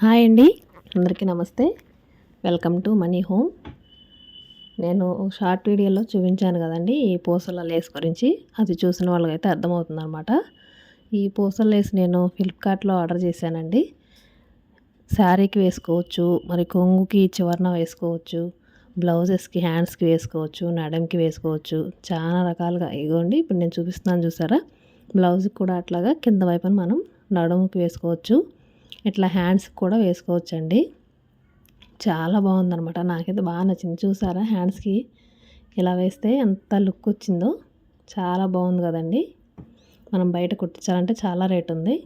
Hi అండి. అందరికీ నమస్తే. Welcome to money home. నేను షార్ట్ వీడియోలో చూపించాను కదండి ఈ పూసల లేస్ గురించి. అది చూసిన వాళ్ళకైతే అర్థమవుతుంది అనమాట ఈ పూసల లేస్ నేను ఫ్లిప్కార్ట్లో ఆర్డర్ చేశానండి. శారీకి వేసుకోవచ్చు మరి కొంగుకి చివరన వేసుకోవచ్చు బ్లౌజెస్కి హ్యాండ్స్కి వేసుకోవచ్చు నడంకి వేసుకోవచ్చు. చాలా రకాలుగా ఇగోండి ఇప్పుడు నేను చూపిస్తున్నాను చూసారా? బ్లౌజ్కి కూడా అట్లాగా కింద వైపున మనం నడుముకి వేసుకోవచ్చు. ఇట్లా హ్యాండ్స్కి కూడా వేసుకోవచ్చండి. చాలా బాగుందనమాట నాకైతే బాగా నచ్చింది. చూసారా హ్యాండ్స్కి ఇలా వేస్తే ఎంత లుక్ వచ్చిందో. చాలా బాగుంది కదండి. మనం బయట కుట్టించాలంటే చాలా రేట్ ఉంది.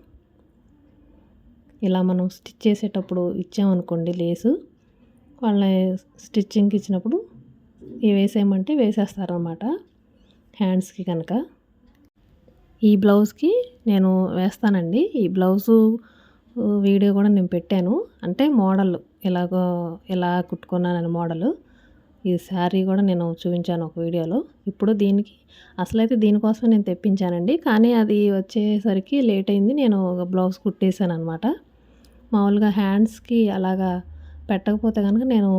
ఇలా మనం స్టిచ్ చేసేటప్పుడు ఇచ్చామనుకోండి లేసు వాళ్ళ స్టిచ్చింగ్కి ఇచ్చినప్పుడు ఇవి వేసేయమంటే వేసేస్తారనమాట హ్యాండ్స్కి కనుక. ఈ బ్లౌజ్కి నేను వేస్తానండి. ఈ బ్లౌజు వీడియో కూడా నేను పెట్టాను. అంటే మోడల్ ఎలాగో ఎలా కుట్టుకున్నానని మోడల్. ఈ శారీ కూడా నేను చూపించాను ఒక వీడియోలో. ఇప్పుడు దీనికి అసలైతే దీనికోసం నేను తెప్పించానండి. కానీ అది వచ్చేసరికి లేట్ అయింది. నేను ఒక బ్లౌజ్ కుట్టేశాను అనమాట మామూలుగా హ్యాండ్స్కి అలాగా పెట్టకపోతే కనుక నేను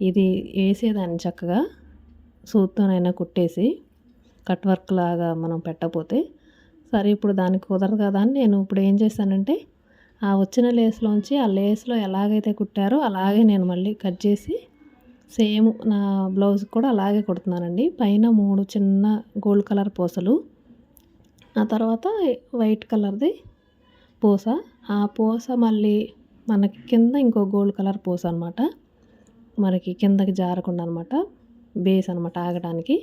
ఇది వేసేదాన్ని చక్కగా. సూత్తోనైనా కుట్టేసి కట్ వర్క్ లాగా మనం పెట్టకపోతే. సరే ఇప్పుడు దానికి కుదరదు కదా అని నేను ఇప్పుడు ఏం చేశానంటే ఆ వచ్చిన లేస్లోంచి ఆ లేస్లో ఎలాగైతే కుట్టారో అలాగే నేను మళ్ళీ కట్ చేసి సేమ్ నా బ్లౌజ్ కూడా అలాగే కుడుతున్నానండి. పైన మూడు చిన్న గోల్డ్ కలర్ పూసలు ఆ తర్వాత వైట్ కలర్ది పూస. ఆ పూస మళ్ళీ మనకి కింద ఇంకో గోల్డ్ కలర్ పూస అనమాట మనకి కిందకి జారకుండా అనమాట బేస్ అనమాట ఆగడానికి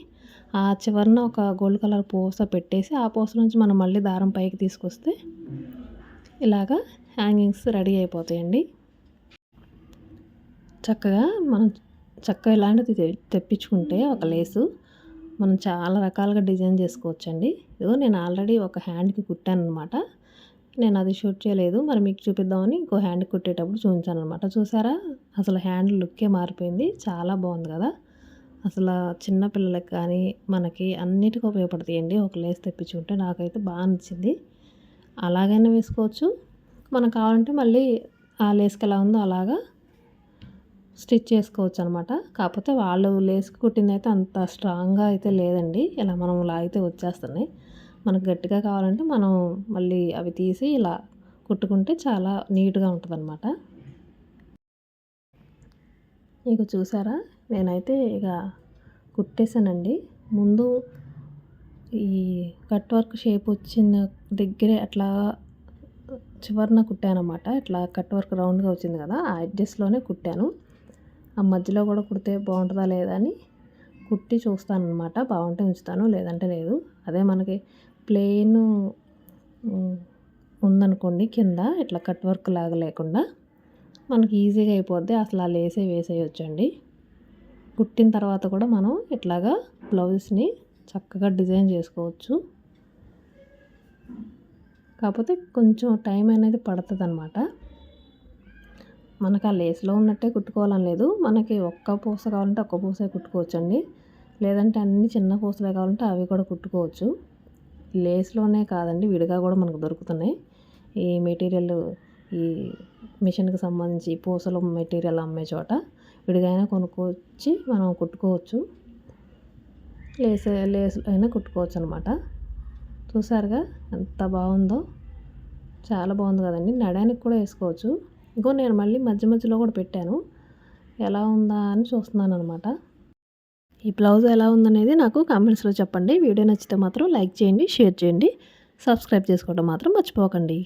ఆ చివరన ఒక గోల్డ్ కలర్ పూస పెట్టేసి ఆ పూస నుంచి మనం మళ్ళీ దారం పైకి తీసుకొస్తే ఇలాగా హ్యాంగింగ్స్ రెడీ అయిపోతాయండి. చక్కగా మనం చక్కగా ఇలాంటిది తెప్పించుకుంటే ఒక లేసు. మనం చాలా రకాలుగా డిజైన్ చేసుకోవచ్చండి. ఇదిగో నేను ఆల్రెడీ ఒక హ్యాండ్కి కుట్టాను అనమాట నేను అది షూట్ చేయలేదు. మరి మీకు చూపిద్దామని ఇంకో హ్యాండ్ కుట్టేటప్పుడు చూపించాను అనమాట చూసారా? అసలు హ్యాండ్ లుక్కే మారిపోయింది. చాలా బాగుంది కదా? అసలు చిన్నపిల్లలకి కానీ మనకి అన్నిటికీ ఉపయోగపడతాయండి. ఒక లేస్ తెప్పించుకుంటే నాకైతే బాగా నచ్చింది. అలాగైనా వేసుకోవచ్చు. మనకు కావాలంటే మళ్ళీ ఆ లేస్కి ఎలా ఉందో అలాగా స్టిచ్ చేసుకోవచ్చు అనమాట కాకపోతే వాళ్ళు లేసుకు కుట్టింది అయితే అంత స్ట్రాంగ్గా అయితే లేదండి. ఇలా మనం లాగితే వచ్చేస్తున్నాయి. మనకు గట్టిగా కావాలంటే మనం మళ్ళీ అవి తీసి ఇలా కుట్టుకుంటే చాలా నీట్గా ఉంటుందన్నమాట ఇక చూసారా? నేనైతే ఇక కుట్టేశానండి. ముందు ఈ కట్ వర్క్ షేప్ వచ్చిన దగ్గరే అట్లా చివరిన కుట్టానమాట. ఇట్లా కట్ వర్క్ రౌండ్గా వచ్చింది కదా ఆ అడ్జస్ట్లోనే కుట్టాను. ఆ మధ్యలో కూడా కుడితే బాగుంటుందా లేదా అని కుట్టి చూస్తాను అనమాట బాగుంటే ఉంచుతాను లేదంటే లేదు. అదే మనకి ప్లెయిన్ ఉందనుకోండి కింద ఇట్లా కట్ వర్క్ లాగా లేకుండా మనకి ఈజీగా అయిపోద్ది. అసలు ఆ లేసే వేసేయొచ్చండి. కుట్టిన తర్వాత కూడా మనం ఇట్లాగా బ్లౌజ్ని చక్కగా డిజైన్ చేసుకోవచ్చు. కాకపోతే కొంచెం టైం అనేది పడుతుంది అనమాట మనకు ఆ లేస్లో ఉన్నట్టే కుట్టుకోవాలని లేదు. మనకి ఒక్క పూస కావాలంటే ఒక్క పూసే కుట్టుకోవచ్చండి. లేదంటే అన్ని చిన్న పూసలే కావాలంటే అవి కూడా కుట్టుకోవచ్చు. లేస్లోనే కాదండి విడిగా కూడా మనకు దొరుకుతున్నాయి. ఈ మెటీరియల్ ఈ మిషన్కి సంబంధించి పూసలు మెటీరియల్ అమ్మే చోట విడిగా అయినా కొనుక్కొచ్చి మనం కుట్టుకోవచ్చు. లేస్ లేస్ అయినా కుట్టుకోవచ్చు అనమాట చూసారుగా ఎంత బాగుందో. చాలా బాగుంది కదండి. నడానికి కూడా వేసుకోవచ్చు. ఇంకో నేను మళ్ళీ మధ్య మధ్యలో కూడా పెట్టాను. ఎలా ఉందా అని చూస్తున్నాను అనమాట ఈ బ్లౌజ్ ఎలా ఉందనేది నాకు కామెంట్స్లో చెప్పండి. వీడియో నచ్చితే మాత్రం లైక్ చేయండి షేర్ చేయండి. సబ్స్క్రైబ్ చేసుకోవడం మాత్రం మర్చిపోకండి.